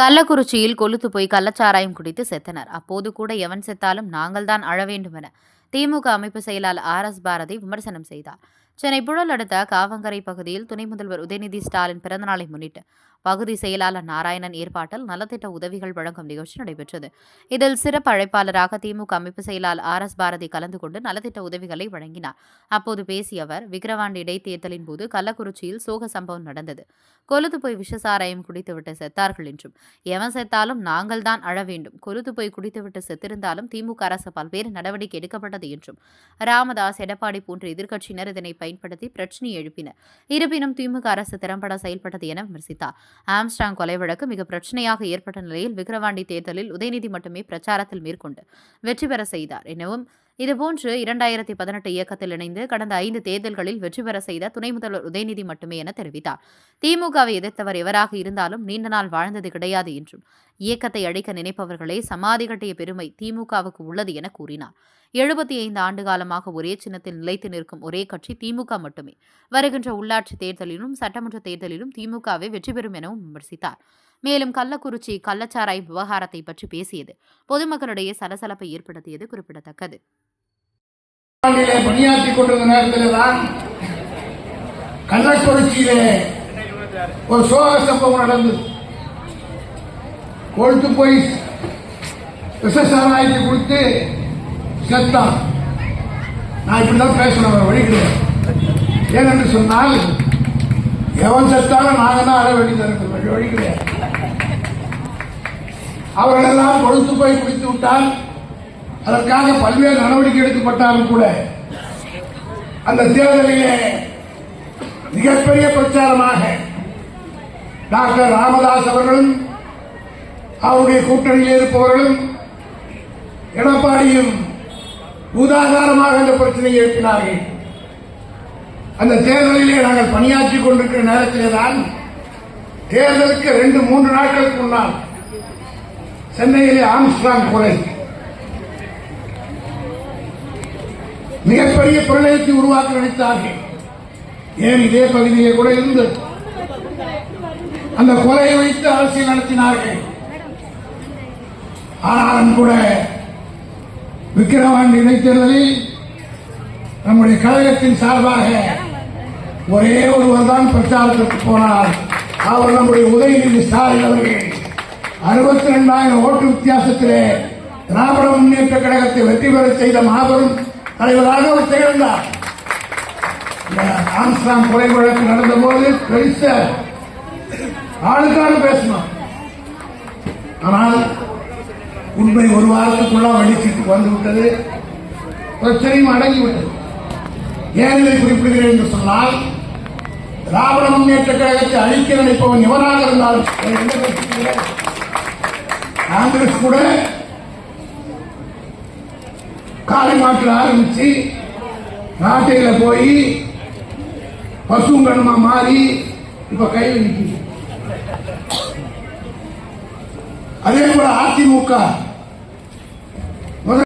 கள்ளக்குறிச்சியில் கொளுத்து போய் கள்ளச்சாராயம் குடித்து செத்தனர். அப்போது கூட எவன் செத்தாலும் நாங்கள்தான் அழ வேண்டும் என திமுக அமைப்பு செயலாளர் ஆர் எஸ் பாரதி விமர்சனம் செய்தார். சென்னை புழல் அடுத்த காவங்கரை பகுதியில் துணை முதல்வர் உதயநிதி ஸ்டாலின் பிறந்தநாளை முன்னிட்டு பகுதி செயலாளர் நாராயணன் ஏற்பாட்டில் நலத்திட்ட உதவிகள் வழங்கும் நிகழ்ச்சி நடைபெற்றது. இதில் சிறப்பு அழைப்பாளராக திமுக அமைப்பு செயலாளர் ஆர் எஸ் பாரதி கலந்து கொண்டு நலத்திட்ட உதவிகளை வழங்கினார். அப்போது பேசிய அவர் விக்கிரவாண்டி இடைத்தேர்தலின் போது கள்ளக்குறிச்சியில் சோக சம்பவம் நடந்தது. கொலுத்து போய் விஷசாராயம் குடித்துவிட்டு செத்தார்கள் என்றும் எவன் செத்தாலும் நாங்கள் தான் அழ வேண்டும். கொலுத்து போய் குடித்துவிட்டு செத்திருந்தாலும் திமுக அரசு பல்வேறு நடவடிக்கை எடுக்கப்பட்டது என்றும் ராமதாஸ் எடப்பாடி போன்ற எதிர்க்கட்சியினர் இதனை பயன்படுத்தி பிரச்சினை எழுப்பினர். இருப்பினும் திமுக அரசு திறம்பட செயல்பட்டது என விமர்சித்தார். ஆம்ஸ்டாங் கொலை வழக்கு மிக பிரச்சனையாக ஏற்பட்ட நிலையில் விக்கிரவாண்டி தேர்தலில் உதயநிதி மட்டுமே பிரச்சாரத்தில் மேற்கொண்டு வெற்றி பெற செய்தார். எனவும் இதுபோன்று இரண்டாயிரத்தி பதினெட்டு இயக்கத்தில் இணைந்து கடந்த ஐந்து தேர்தல்களில் வெற்றி பெற செய்த துணை முதல்வர் உதயநிதி மட்டுமே என தெரிவித்தார். திமுகவை எதிர்த்தவர் எவராக இருந்தாலும் நீண்ட நாள் வாழ்ந்தது கிடையாது என்றும் இயக்கத்தை அழிக்க நினைப்பவர்களே சமாதி கட்டிய பெருமை திமுகவுக்கு உள்ளது என கூறினார். எழுபத்தி ஐந்து ஆண்டு காலமாக ஒரே சின்னத்தில் நிலைத்து நிற்கும் ஒரே கட்சி திமுக மட்டுமே. வருகின்ற உள்ளாட்சி தேர்தலிலும் சட்டமன்ற தேர்தலிலும் திமுகவை வெற்றி பெறும் எனவும் விமர்சித்தார். மேலும் கள்ளக்குறிச்சி கள்ளச்சாராய் விவகாரத்தை பற்றி பேசியது பொதுமக்களிடையே சலசலப்பை ஏற்படுத்தியது குறிப்பிடத்தக்கது. பணியாற்றிக் கொண்டிருந்த நேரத்தில் தான் கள்ளக்குறிச்சியிலே ஒரு சோக சம்பவம் நடந்தது. கொழுத்து போய் விசசாராயத்தை கொடுத்து செத்தான். நான் இப்படிதான் பேசணும் வழி கிடையாது. ஏனென்று சொன்னால் எவன் செத்தாலும் நாங்க தான் அற வேண்டியது வழி கிடையாது. அவர்களெல்லாம் கொழுத்து போய் குடித்து விட்டால் அதற்காக பல்வேறு நடவடிக்கை எடுக்கப்பட்டாலும் கூட அந்த தேர்தலிலே மிகப்பெரிய பிரச்சாரமாக டாக்டர் ராமதாஸ் அவர்களும் அவருடைய கூட்டணியில் இருப்பவர்களும் எடப்பாடியும் பூதாகாரமாக அந்த பிரச்சனையை எழுப்பினார்கள். அந்த தேர்தலிலே நாங்கள் பணியாற்றிக் கொண்டிருக்கிற நேரத்திலே தான் தேர்தலுக்கு ரெண்டு மூன்று நாட்களுக்கு முன்னால் சென்னையிலே ஆம்ஸ்ட்ராங் கொலை மிகப்பெரிய பிரளயத்தை உருவாக்க நினைத்தார்கள். ஏன் இதே பகுதியிலே கூட இருந்து அந்த கொலையை வைத்து அரசியல் நடத்தினார்கள். ஆனாலும் கூட விக்கிரவாண்டி இடைத்தேர்தலில் நம்முடைய கழகத்தின் சார்பாக ஒரே ஒருவர் தான் பிரச்சாரத்திற்கு போனார் அவர் நம்முடைய உதயநிதி ஸ்டாலின் அவர்கள் அறுபத்தி ரெண்டாயிரம் ஓட்டு வித்தியாசத்திலே திராவிட முன்னேற்ற கழகத்தை வெற்றி பெற செய்த மாபெரும் தலைவராக அவர் திகழ்ந்தார். இந்த ஆம்ஸ்டாங் கொலை வழக்கு நடந்தபோது பெருச ஆளுக்கான பேசணும் ஆனால் உண்மை ஒரு வாரத்துக்குள்ள வெளிச்சீட்டு வந்து விட்டது பிரச்சனையும் அடங்கிவிட்டது. ஏன் இதை குறிப்பிடுகிறேன் என்று சொன்னால் திராவிட முன்னேற்ற கழகத்தை அழிக்க நினைப்பவன் எவனாக இருந்தாலும் காங்கிரஸ் கூட காலை மாட்டில் ஆரம்பிச்சு நாட்டையில போய் பசுங்கணுமா மாறி இப்ப கையில் நிற்குது அதே போல அதிமுக